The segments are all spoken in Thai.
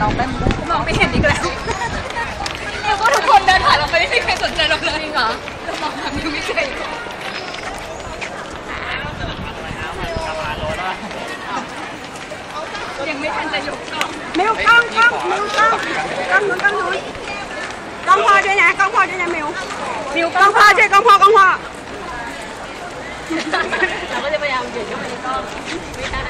น้องแม่มอง ยังไม่ทันจะยกกล่อง มิวกล้องกล้องมิวกล้องกล้องหนุนกล้องหนุนกล้องพ่อด้วยนะกล้องพ่อด้วยนะมิวมิวกล้องพ่อช่วยกล้องพ่อกล้องพ่อ เราก็จะพยายามหยุดยกมือกล้องไม่ได้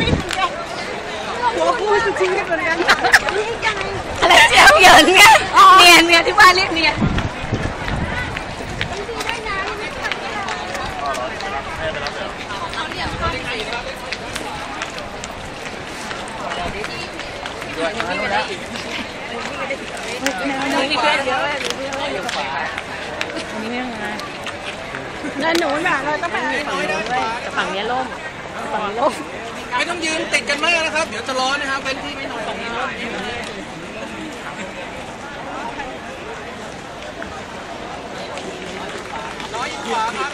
หมือนกันหัวกูดชีวิตเหมือนกันนี่ไงอะไรเจียวเหยินไงเนียนไงที่บ้านเรียกเนียนเงินหนูน่ะเราต้องไปฝั่งนี้ล่มฝั่งนี้ล่ม ไม่ต้องยืนติดกันมากนะครับ เดี๋ยวจะร้อนนะครับเป็นที่ไม่หน่อยตรงนี้ด้วยน้อยขวาครับ